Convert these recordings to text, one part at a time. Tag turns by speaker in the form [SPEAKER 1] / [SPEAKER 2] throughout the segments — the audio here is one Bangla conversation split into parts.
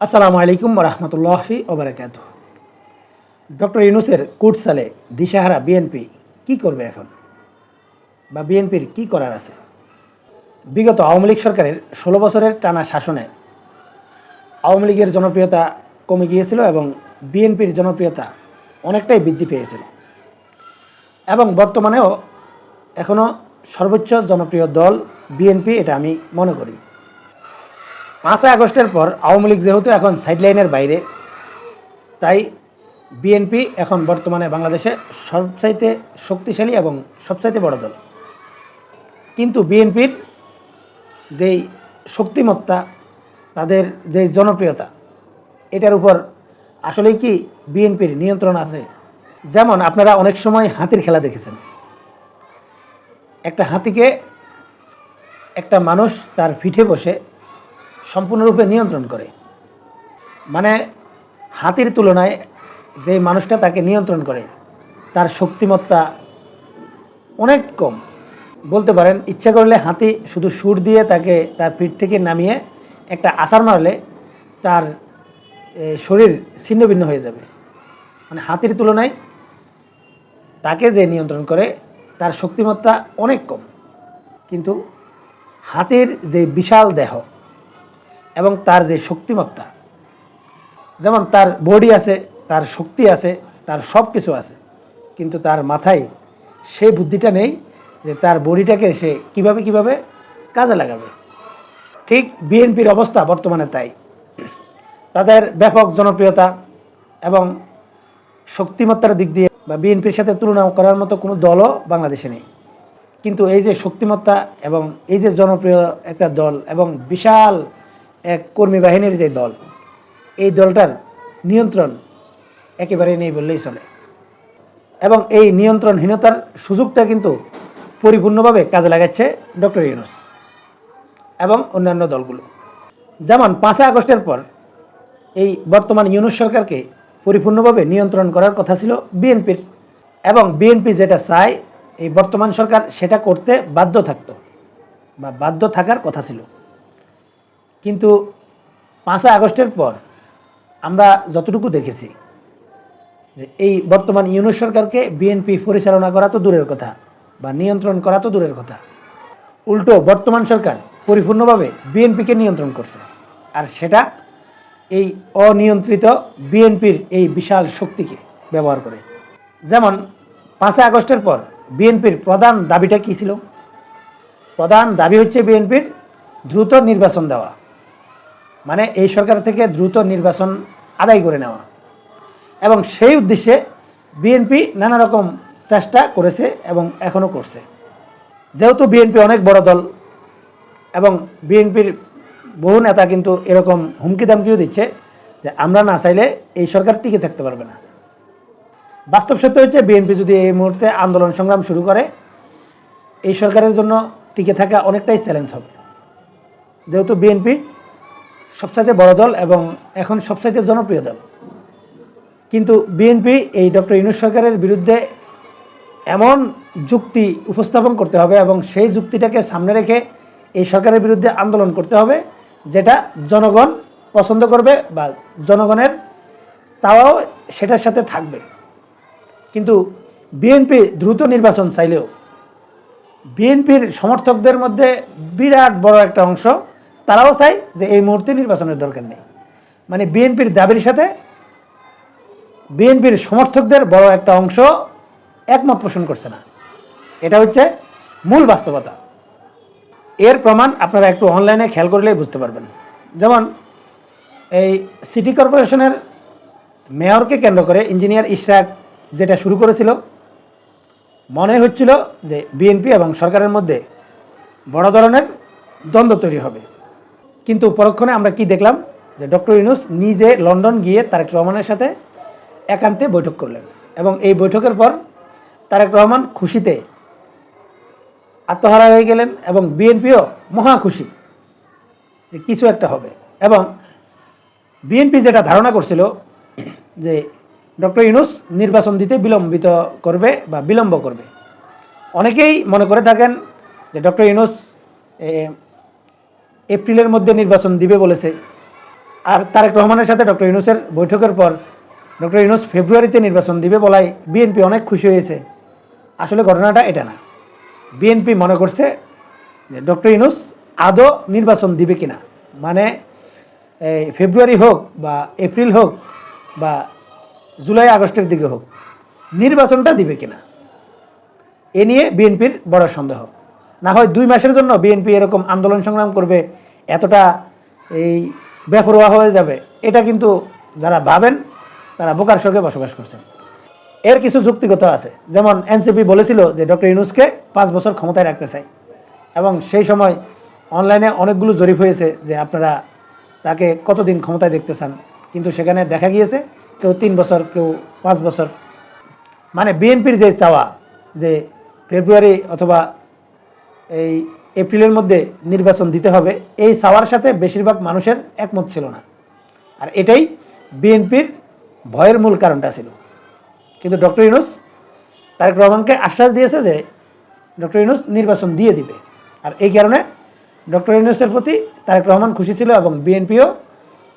[SPEAKER 1] আসসালামু আলাইকুম রহমতুল্লাহি ওবরাকাত ডক্টর ইউনুসের কুটসালে দিশাহারা বিএনপি কি করবে এখন? বা বিএনপির কি করার আছে? বিগত আওয়ামী লীগ সরকারের ষোলো বছরের টানা শাসনে আওয়ামী লীগের জনপ্রিয়তা কমে গিয়েছিল এবং বিএনপির জনপ্রিয়তা অনেকটাই বৃদ্ধি পেয়েছিল। এবং বর্তমানেও এখনও সর্বোচ্চ জনপ্রিয় দল বিএনপি, এটা আমি মনে করি। পাঁচই আগস্টের পর আওয়ামী লীগ যেহেতু এখন সাইডলাইনের বাইরে, তাই বিএনপি এখন বর্তমানে বাংলাদেশে সবচাইতে শক্তিশালী এবং সবচাইতে বড় দল। কিন্তু বিএনপির যেই শক্তিমত্তা, তাদের যে জনপ্রিয়তা, এটার উপর আসলেই কি বিএনপির নিয়ন্ত্রণ আছে? যেমন আপনারা অনেক সময় হাতির খেলা দেখেছেন। একটা হাতিকে একটা মানুষ তার পিঠে বসে সম্পূর্ণরূপে নিয়ন্ত্রণ করে। মানে হাতির তুলনায় যে মানুষটা তাকে নিয়ন্ত্রণ করে, তার শক্তিমত্তা অনেক কম। বলতে পারেন, ইচ্ছা করলে হাতি শুধু সুর দিয়ে তাকে তার পিঠ থেকে নামিয়ে একটা আসার মারলে তার শরীর ছিন্ন ভিন্ন হয়ে যাবে। মানে হাতির তুলনায় তাকে যে নিয়ন্ত্রণ করে, তার শক্তিমত্তা অনেক কম। কিন্তু হাতির যে বিশাল দেহ এবং তার যে শক্তিমত্তা, যেমন তার বডি আছে, তার শক্তি আছে, তার সব কিছু আছে, কিন্তু তার মাথায় সেই বুদ্ধিটা নেই যে তার বডিটাকে সে কীভাবে কীভাবে কাজে লাগাবে। ঠিক বিএনপির অবস্থা বর্তমানে তাই। তাদের ব্যাপক জনপ্রিয়তা এবং শক্তিমত্তার দিক দিয়ে বা বিএনপির সাথে তুলনা করার মতো কোনো দলও বাংলাদেশে নেই। কিন্তু এই যে শক্তিমত্তা এবং এই যে জনপ্রিয় একটা দল এবং বিশাল এক কর্মী বাহিনীর যে দল, এই দলটার নিয়ন্ত্রণ একেবারে নেই বললেই চলে। এবং এই নিয়ন্ত্রণহীনতার সুযোগটা কিন্তু পরিপূর্ণভাবে কাজে লাগাচ্ছে ডক্টর ইউনুস এবং অন্যান্য দলগুলো। যেমন পাঁচই আগস্টের পর এই বর্তমান ইউনুস সরকারকে পরিপূর্ণভাবে নিয়ন্ত্রণ করার কথা ছিল বিএনপির এবং বিএনপি যেটা চায়, এই বর্তমান সরকার সেটা করতে বাধ্য থাকতো বা বাধ্য থাকার কথা ছিল। কিন্তু পাঁচই আগস্টের পর আমরা যতটুকু দেখেছি এই বর্তমান ইউনুস সরকারকে বিএনপি পরিচালনা করা তো দূরের কথা বা নিয়ন্ত্রণ করা তো দূরের কথা। উল্টো বর্তমান সরকার পরিপূর্ণভাবে বিএনপিকে নিয়ন্ত্রণ করছে আর সেটা এই অনিয়ন্ত্রিত বিএনপির এই বিশাল শক্তিকে ব্যবহার করে। যেমন পাঁচই আগস্টের পর বিএনপির প্রধান দাবিটা কী ছিল? প্রধান দাবি হচ্ছে বিএনপির দ্রুত নির্বাচন দেওয়া। মানে এই সরকার থেকে দ্রুত নির্বাচন আদায় করে নেওয়া। এবং সেই উদ্দেশ্যে বিএনপি নানা রকম চেষ্টা করেছে এবং এখনও করছে। যেহেতু বিএনপি অনেক বড় দল এবং বিএনপির বহু নেতা কিন্তু এরকম হুমকি দামকিও দিচ্ছে যে আমরা না চাইলে এই সরকার টিকে থাকতে পারবে না। বাস্তব সত্য হচ্ছে বিএনপি যদি এই মুহূর্তে আন্দোলন সংগ্রাম শুরু করে, এই সরকারের জন্য টিকে থাকা অনেকটাই চ্যালেঞ্জ হবে। যেহেতু বিএনপি সবচাইতে বড় দল এবং এখন সবচাইতে জনপ্রিয় দল। কিন্তু বিএনপি এই ডক্টর ইউনুস সরকারের বিরুদ্ধে এমন যুক্তি উপস্থাপন করতে হবে এবং সেই যুক্তিটাকে সামনে রেখে এই সরকারের বিরুদ্ধে আন্দোলন করতে হবে, যেটা জনগণ পছন্দ করবে বা জনগণের চাওয়াও সেটার সাথে থাকবে। কিন্তু বিএনপি দ্রুত নির্বাচন চাইলেও বিএনপির সমর্থকদের মধ্যে বিরাট বড় একটা অংশ তারাও চায় যে এই মুহূর্তে নির্বাচনের দরকার নেই। মানে বিএনপির দাবির সাথে বিএনপির সমর্থকদের বড় একটা অংশ একমত পোষণ করছে না। এটা হচ্ছে মূল বাস্তবতা। এর প্রমাণ আপনারা একটু অনলাইনে খেয়াল করলেই বুঝতে পারবেন। যেমন এই সিটি কর্পোরেশনের মেয়রকে কেন্দ্র করে ইঞ্জিনিয়ার ইশরাক যেটা শুরু করেছিল, মনে হচ্ছিল যে বিএনপি এবং সরকারের মধ্যে বড় ধরনের দ্বন্দ্ব তৈরি হবে। কিন্তু পরক্ষণে আমরা কি দেখলাম? যে ডক্টর ইউনুস নিজে লন্ডন গিয়ে তারেক রহমানের সাথে একান্তে বৈঠক করলেন এবং এই বৈঠকের পর তারেক রহমান খুশিতে আত্মহারা হয়ে গেলেন এবং বিএনপিও মহা খুশি যে কিছু একটা হবে এবং বিএনপি যেটা ধারণা করছিল যে ডক্টর ইউনুস নির্বাচন দিতে বিলম্বিত করবে বা বিলম্ব করবে। অনেকেই মনে করে থাকেন যে ডক্টর ইউনুস এপ্রিলের মধ্যে নির্বাচন দিবে বলেছে। আর তারেক রহমানের সাথে ডক্টর ইউনুসের বৈঠকের পর ডক্টর ইউনুস ফেব্রুয়ারিতে নির্বাচন দিবে বলায় বিএনপি অনেক খুশি হয়েছে। আসলে ঘটনাটা এটা না। বিএনপি মনে করছে যে ডক্টর ইউনুস আদৌ নির্বাচন দিবে কিনা। মানে এই ফেব্রুয়ারি হোক বা এপ্রিল হোক বা জুলাই, আগস্টের দিকে হোক, নির্বাচনটা দিবে কিনা? এ নিয়ে বিএনপির বড় সন্দেহ। না হয় দুই মাসের জন্য বিএনপি এরকম আন্দোলন সংগ্রাম করবে, এতটা এই বেপরোয়া হয়ে যাবে, এটা কিন্তু যারা ভাবেন, তারা বোকার স্বর্গে বসবাস করছেন। এর কিছু যুক্তিগত আছে। যেমন এনসিপি বলেছিল যে ডক্টর ইউনুসকে পাঁচ বছর ক্ষমতায় রাখতে চাই। এবং সেই সময় অনলাইনে অনেকগুলো জরিপ হয়েছে যে আপনারা তাকে কতদিন ক্ষমতায় দেখতে চান। কিন্তু সেখানে দেখা গিয়েছে, কেউ তিন বছর, কেউ পাঁচ বছর। মানে বিএনপির যে চাওয়া, যে ফেব্রুয়ারি অথবা এই এপ্রিলের মধ্যে নির্বাচন দিতে হবে। এই চাওয়ার সাথে বেশিরভাগ মানুষের একমত ছিল না। আর এটাই বিএনপির ভয়ের মূল কারণটা ছিল। কিন্তু ডক্টর ইউনুস, তারেক রহমানকে আশ্বাস দিয়েছে যে ডক্টর ইউনুস নির্বাচন দিয়ে দিবে। আর এই কারণে ডক্টর ইউনুসের প্রতি তারেক রহমান খুশি ছিল এবং বিএনপিও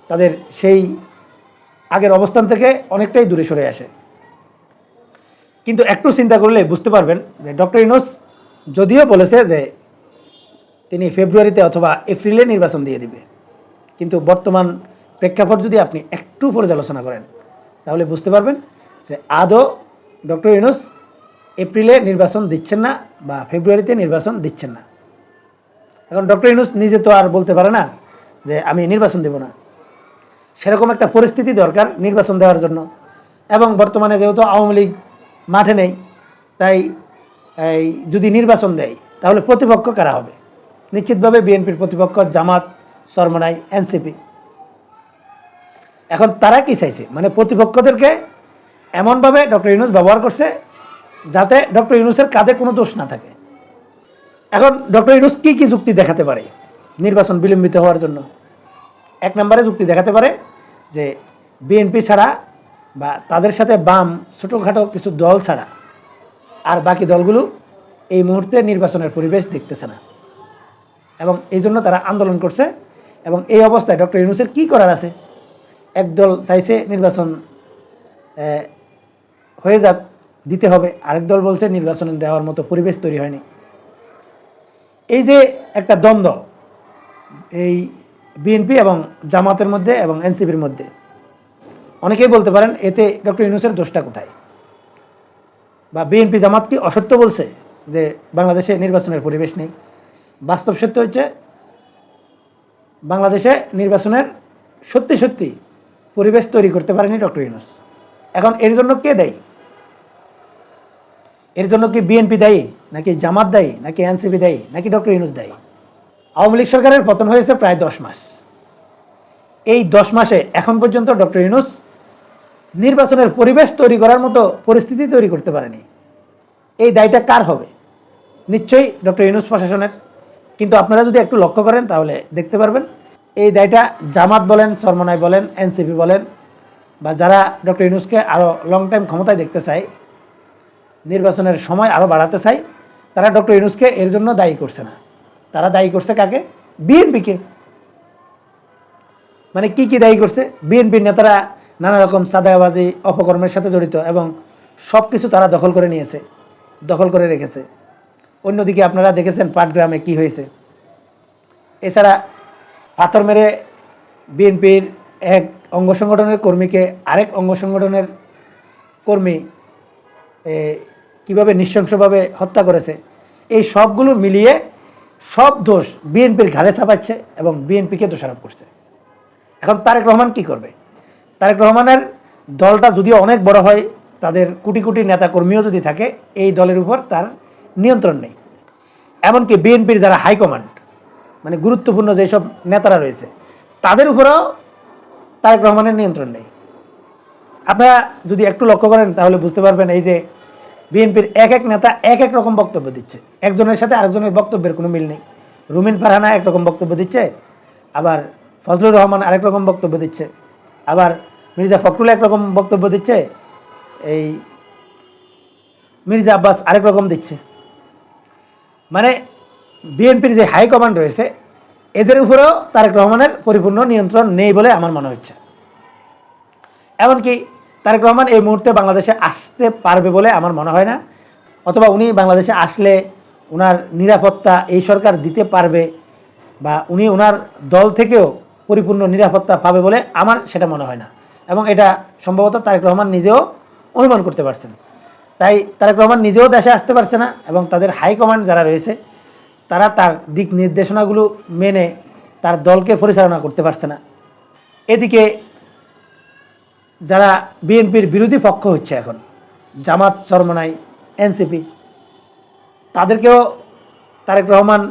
[SPEAKER 1] তাদের সেই আগের অবস্থান থেকে অনেকটাই দূরে সরে আসে। কিন্তু একটু চিন্তা করলে বুঝতে পারবেন যে ডক্টর ইউনুস যদিও বলেছে যে তিনি ফেব্রুয়ারিতে অথবা এপ্রিলে নির্বাচন দিয়ে দিবে। কিন্তু বর্তমান প্রেক্ষাপট যদি আপনি একটু পর্যালোচনা করেন, তাহলে বুঝতে পারবেন যে আদৌ ডক্টর ইউনুস এপ্রিলে নির্বাচন দিচ্ছেন না বা ফেব্রুয়ারিতে নির্বাচন দিচ্ছেন না। এখন ডক্টর ইউনুস নিজে তো আর বলতে পারে না যে আমি নির্বাচন দেব না। সেরকম একটা পরিস্থিতি দরকার নির্বাচন দেওয়ার জন্য। এবং বর্তমানে যেহেতু আওয়ামী লীগ মাঠে নেই, তাই এই যদি নির্বাচন দেয়, তাহলে প্রতিপক্ষ কারা হবে? নিশ্চিতভাবে বিএনপির প্রতিপক্ষ জামাত, সরমনাই, এনসিপি। এখন তারা কি চাইছে? মানে প্রতিপক্ষদেরকে এমনভাবে ডক্টর ইউনুস ব্যবহার করছে যাতে ডক্টর ইউনুসের কাঁধে কোনো দোষ না থাকে। এখন ডক্টর ইউনুস কী কী যুক্তি দেখাতে পারে নির্বাচন বিলম্বিত হওয়ার জন্য? এক নম্বরে যুক্তি দেখাতে পারে যে বিএনপি ছাড়া বা তাদের সাথে বাম ছোটোখাটো কিছু দল ছাড়া আর বাকি দলগুলো এই মুহূর্তে নির্বাচনের পরিবেশ দেখতেছে না। এবং এই জন্য তারা আন্দোলন করছে এবং এই অবস্থায় ডক্টর ইউনুসের কী করার আছে? একদল চাইছে নির্বাচন হয়ে যাক, দিতে হবে। আরেক দল বলছে নির্বাচন দেওয়ার মতো পরিবেশ তৈরি হয়নি। এই যে একটা দ্বন্দ্ব এই বিএনপি এবং জামাতের মধ্যে এবং এনসিপির মধ্যে, অনেকেই বলতে পারেন এতে ডক্টর ইউনুসের দোষটা কোথায়? বা বিএনপি জামাত কি অসত্য বলছে যে বাংলাদেশে নির্বাচনের পরিবেশ নেই? বাস্তব সত্য হচ্ছে বাংলাদেশে নির্বাচনের সত্যি সত্যি পরিবেশ তৈরি করতে পারেনি ডক্টর ইউনুস। এখন এর জন্য কে দেয়? এর জন্য কি বিএনপি দায়ী, নাকি জামাত দায়ী, নাকি এনসিপি দায়ী, নাকি ডক্টর ইউনুস দায়ী? আওয়ামী লীগ সরকারের পতন হয়েছে প্রায় দশ মাস। এই দশ মাসে এখন পর্যন্ত ডক্টর ইউনুস নির্বাচনের পরিবেশ তৈরি করার মতো পরিস্থিতি তৈরি করতে পারেনি। এই দায়টা কার হবে? নিশ্চয়ই ডক্টর ইউনুস প্রশাসনের। কিন্তু আপনারা যদি একটু লক্ষ্য করেন, তাহলে দেখতে পারবেন, এই দায়টা জামাত বলেন সরমনাই বলেন, এনসিপি বলেন, বা যারা ডক্টর ইউনুসকে আরও লং টাইম ক্ষমতায় দেখতে চায়, নির্বাচনের সময় আরও বাড়াতে চাই তারা ডক্টর ইউনুসকে এর জন্য দায়ী করছে না। তারা দায়ী করছে কাকে? বিএনপিকে। মানে কি কি দায়ী করছে? বিএনপির নেতারা নানা রকম চাঁদাবাজি অপকর্মের সাথে জড়িত এবং সব কিছু তারা দখল করে নিয়েছে, দখল করে রেখেছে। অন্যদিকে আপনারা দেখেছেন পাটগ্রামে কি হয়েছে। এছাড়া পাথর মেরে বিএনপির এক অঙ্গ সংগঠনের কর্মীকে আরেক অঙ্গ সংগঠনের কর্মী কীভাবে নৃশংসভাবে হত্যা করেছে, এই সবগুলো মিলিয়ে সব দোষ বিএনপির ঘাড়ে চাপাচ্ছে এবং বিএনপিকে দোষারোপ করছে। এখন তারেক রহমান কি করবে? তারেক রহমানের দলটা যদিও অনেক বড় হয়, তাদের কোটি কোটি নেতা কর্মীও যদি থাকে, এই দলের উপর তার নিয়ন্ত্রণ নেই। এমনকি বিএনপির যারা হাইকমান্ড মানে গুরুত্বপূর্ণ যেসব নেতারা রয়েছে, তাদের উপরেও তারেক রহমানের নিয়ন্ত্রণ নেই। আপনারা যদি একটু লক্ষ্য করেন, তাহলে বুঝতে পারবেন এই যে বিএনপির এক এক নেতা এক এক রকম বক্তব্য দিচ্ছে। একজনের সাথে আরেকজনের বক্তব্যের কোনো মিল নেই। রুমিন ফারহানা একরকম বক্তব্য দিচ্ছে, আবার ফজলুর রহমান আরেক রকম বক্তব্য দিচ্ছে, আবার মির্জা ফখরুল একরকম বক্তব্য দিচ্ছে, এই মির্জা আব্বাস আরেক রকম দিচ্ছে। মানে বিএনপির যে হাইকমান্ড রয়েছে, এদের উপরেও তারেক রহমানের পরিপূর্ণ নিয়ন্ত্রণ নেই বলে আমার মনে হচ্ছে। এমনকি তারেক রহমান এই মুহূর্তে বাংলাদেশে আসতে পারবে বলে আমার মনে হয় না, অথবা উনি বাংলাদেশে আসলে ওনার নিরাপত্তা এই সরকার দিতে পারবে বা উনি ওনার দল থেকেও পরিপূর্ণ নিরাপত্তা পাবে বলে আমার সেটা মনে হয় না। এবং এটা সম্ভবত তারেক রহমান নিজেও অনুমান করতে পারছেন। তাই তারেক রহমান নিজেও দেশে আসতে পারছে না এবং তাদের হাইকমান্ড যারা রয়েছে, তারা তার দিক নির্দেশনাগুলো মেনে তার দলকে পরিচালনা করতে পারছে না। এদিকে যারা বিএনপির বিরোধী পক্ষ হচ্ছে এখন, জামাত চরমনাই এনসিপি, তাদেরকেও তারেক রহমান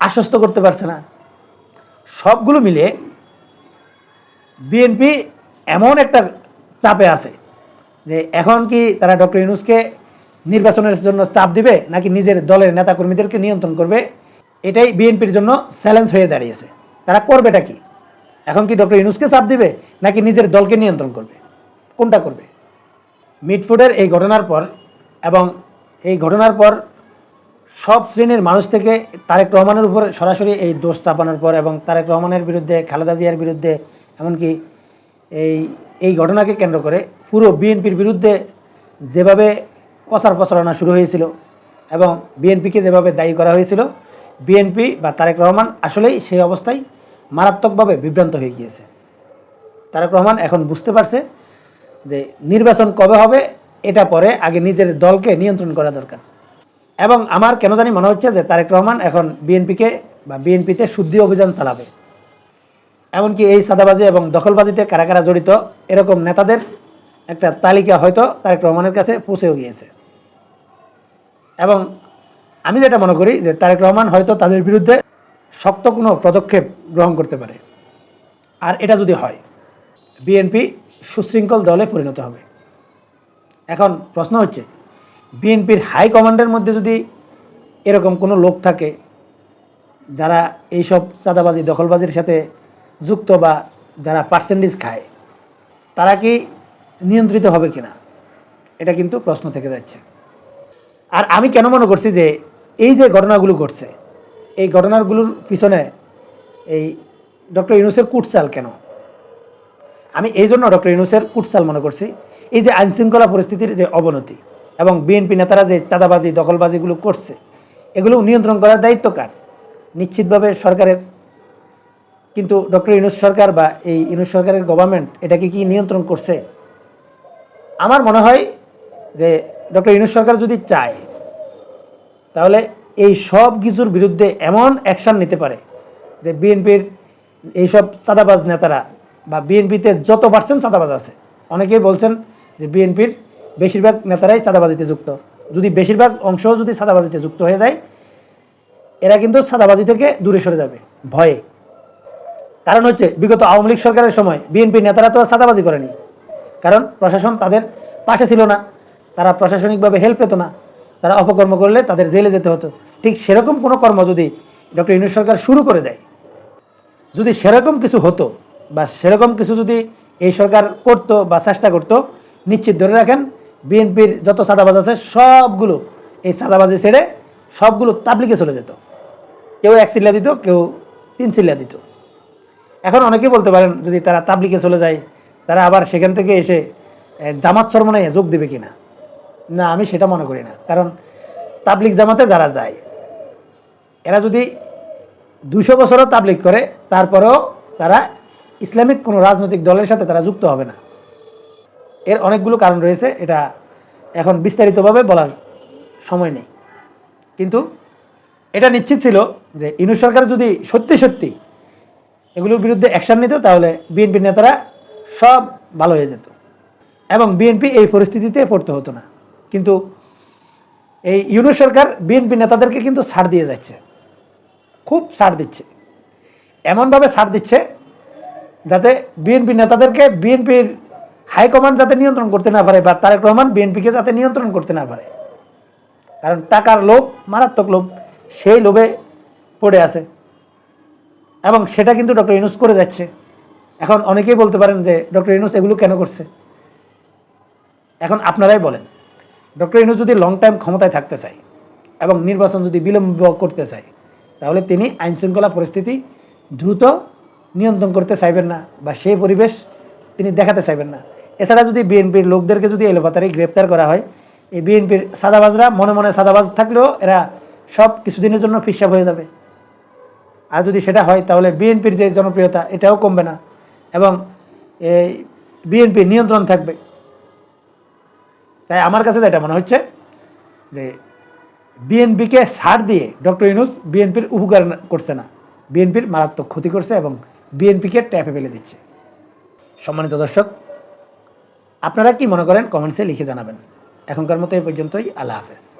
[SPEAKER 1] আশ্বস্ত করতে পারছে না। সবগুলো মিলে বিএনপি এমন একটা চাপে আছে যে এখন কি তারা ডক্টর ইউনুসকে নির্বাচনের জন্য চাপ দিবে নাকি নিজের দলের নেতাকর্মীদেরকে নিয়ন্ত্রণ করবে? এটাই বিএনপির জন্য চ্যালেঞ্জ হয়ে দাঁড়িয়েছে। তারা করবেটা কি? এখন কি ডক্টর ইউনুসকে চাপ দিবে নাকি নিজের দলকে নিয়ন্ত্রণ করবে? কোনটা করবে? মিটফুডের এই ঘটনার পর এবং এই ঘটনার পর সব শ্রেণির মানুষ থেকে তারেক রহমানের উপর সরাসরি এই দোষ চাপানোর পর এবং তারেক রহমানের বিরুদ্ধে, খালেদা জিয়ার বিরুদ্ধে, এমনকি এই এই ঘটনাকে কেন্দ্র করে পুরো বিএনপির বিরুদ্ধে যেভাবে প্রচার প্রচারণা শুরু হয়েছিল এবং বিএনপিকে যেভাবে দায়ী করা হয়েছিল, বিএনপি বা তারেক রহমান আসলেই সেই অবস্থায় মারাত্মকভাবে বিভ্রান্ত হয়ে গিয়েছে। তারেক রহমান এখন বুঝতে পারছে যে নির্বাচন কবে হবে, এটা পরে আগে নিজের দলকে নিয়ন্ত্রণ করা দরকার। এবং আমার কেন জানি মনে হচ্ছে যে তারেক রহমান এখন বিএনপিকে বা বিএনপিতে শুদ্ধি অভিযান চালাবে। এমনকি এই সাদাবাজি এবং দখলবাজিতে কারা কারা জড়িত, এরকম নেতাদের একটা তালিকা হয়তো তারেক রহমানের কাছে পৌঁছেও গিয়েছে। এবং আমি যেটা মনে করি যে তারেক রহমান হয়তো তাদের বিরুদ্ধে শক্ত কোনো পদক্ষেপ গ্রহণ করতে পারে। আর এটা যদি হয়, বিএনপি সুশৃঙ্খল দলে পরিণত হবে। এখন প্রশ্ন হচ্ছে, বিএনপির হাই কমান্ডের মধ্যে যদি এরকম কোনো লোক থাকে, যারা এইসব চাঁদাবাজি, দখলবাজির সাথে যুক্ত বা যারা পার্সেন্টেজ খায়, তারা কি নিয়ন্ত্রিত হবে কিনা? এটা কিন্তু প্রশ্ন থেকে যাচ্ছে। আর আমি কেন মনে করছি যে এই যে ঘটনাগুলো ঘটছে, এই ঘটনাগুলোর পিছনে এই ডক্টর ইউনুসের কুটসাল কেন? আমি এই জন্য ডক্টর ইউনুসের কুটসাল মনে করছি, এই যে আইনশৃঙ্খলা পরিস্থিতির যে অবনতি এবং বিএনপি নেতারা যে চাঁদাবাজি, দখলবাজিগুলো করছে, এগুলো নিয়ন্ত্রণ করার দায়িত্ব কার? নিশ্চিতভাবে সরকারের কিন্তু ডক্টর ইউনুস সরকার বা এই ইউনুস সরকারের গভর্নমেন্ট এটাকে কি নিয়ন্ত্রণ করছে? আমার মনে হয় যে ডক্টর ইউনুস সরকার যদি চায়, তাহলে এই সব কিছুর বিরুদ্ধে এমন অ্যাকশান নিতে পারে যে বিএনপির এইসব চাঁদাবাজ নেতারা বা বিএনপিতে যত পার্সেন্ট চাঁদাবাজ আছে, অনেকেই বলছেন যে বিএনপির বেশিরভাগ নেতারাই চাঁদাবাজিতে যুক্ত। যদি বেশিরভাগ অংশও যদি চাঁদাবাজিতে যুক্ত হয়ে যায়, এরা কিন্তু চাঁদাবাজি থেকে দূরে সরে যাবে, ভয়ে। কারণ হচ্ছে, বিগত আওয়ামী লীগ সরকারের সময় বিএনপি নেতারা তো আর সাদাবাজি করেনি। কারণ প্রশাসন তাদের পাশে ছিল না, তারা প্রশাসনিকভাবে হেল্প পেত না, তারা অপকর্ম করলে তাদের জেলে যেতে হতো। ঠিক সেরকম কোনো কর্ম যদি ডক্টর ইউনুস সরকার শুরু করে দেয়, যদি সেরকম কিছু হতো বা সেরকম কিছু যদি এই সরকার করতো বা চেষ্টা করতো, নিশ্চিত ধরে রাখেন, বিএনপির যত চাঁদাবাজ আছে, সবগুলো এই চাঁদাবাজি ছেড়ে সবগুলো তাবলিকে চলে যেত। কেউ এক চিল্লা দিত, কেউ তিন চিল্লা দিত। এখন অনেকেই বলতে পারেন, যদি তারা তাবলিকে চলে যায়, তারা আবার সেখান থেকে এসে জামাত সরমনায় যোগ দেবে কিনা? না, আমি সেটা মনে করি না। কারণ তাবলিক জামাতে যারা যায়, এরা যদি দুশো বছরও তাবলিক করে, তারপরেও তারা ইসলামিক কোনো রাজনৈতিক দলের সাথে তারা যুক্ত হবে না। এর অনেকগুলো কারণ রয়েছে, এটা এখন বিস্তারিতভাবে বলার সময় নেই। কিন্তু এটা নিশ্চিত ছিল যে ইনু সরকার যদি সত্যি সত্যি এগুলোর বিরুদ্ধে অ্যাকশন নিত, তাহলে বিএনপি নেতারা সব ভালো হয়ে যেত। এবং বিএনপি এই পরিস্থিতিতে পড়তে হতো না। কিন্তু এই ইউনুস সরকার বিএনপি নেতাদেরকে কিন্তু ছাড় দিয়ে যাচ্ছে। খুব ছাড় দিচ্ছে। এমনভাবে ছাড় দিচ্ছে যাতে বিএনপি নেতাদেরকে বিএনপির হাইকমান্ড যাতে নিয়ন্ত্রণ করতে না পারে বা তারেক রহমান বিএনপিকে যাতে নিয়ন্ত্রণ করতে না পারে। কারণ টাকার লোভ, মারাত্মক লোভ, সেই লোভে পড়ে আছে। এবং সেটা কিন্তু ডক্টর ইউনুস করে যাচ্ছে। এখন অনেকেই বলতে পারেন যে, ডক্টর ইনুস এগুলো কেন করছে? এখন আপনারাই বলেন। ডক্টর ইউনুস যদি লং টাইম ক্ষমতায় থাকতে চায় এবং নির্বাচন যদি বিলম্ব করতে চায়, তাহলে তিনি আইনশৃঙ্খলা পরিস্থিতি দ্রুত নিয়ন্ত্রণ করতে চাইবেন না বা সেই পরিবেশ তিনি দেখাতে চাইবেন না। এছাড়া যদি বিএনপির লোকদেরকে যদি এলোপাতারি গ্রেপ্তার করা হয়, এই বিএনপির সাদাবাজরা মনে মনে সাদাবাজ থাকলেও এরা সব কিছুদিনের জন্য ফিসাব হয়ে যাবে। আর যদি সেটা হয়, তাহলে বিএনপির যে জনপ্রিয়তা, এটাও কমবে না। এবং এই বিএনপির নিয়ন্ত্রণ থাকবে। তাই আমার কাছে যেটা মনে হচ্ছে, যে বিএনপিকে ছাড় দিয়ে ডক্টর ইউনুস বিএনপির উপকার করছে না। বিএনপির মারাত্মক ক্ষতি করছে এবং বিএনপিকে ট্যাপে ফেলে দিচ্ছে। সম্মানিত দর্শক, আপনারা কি মনে করেন? কমেন্টসে লিখে জানাবেন। এখনকার মতো এই পর্যন্তই। আল্লাহ হাফেজ।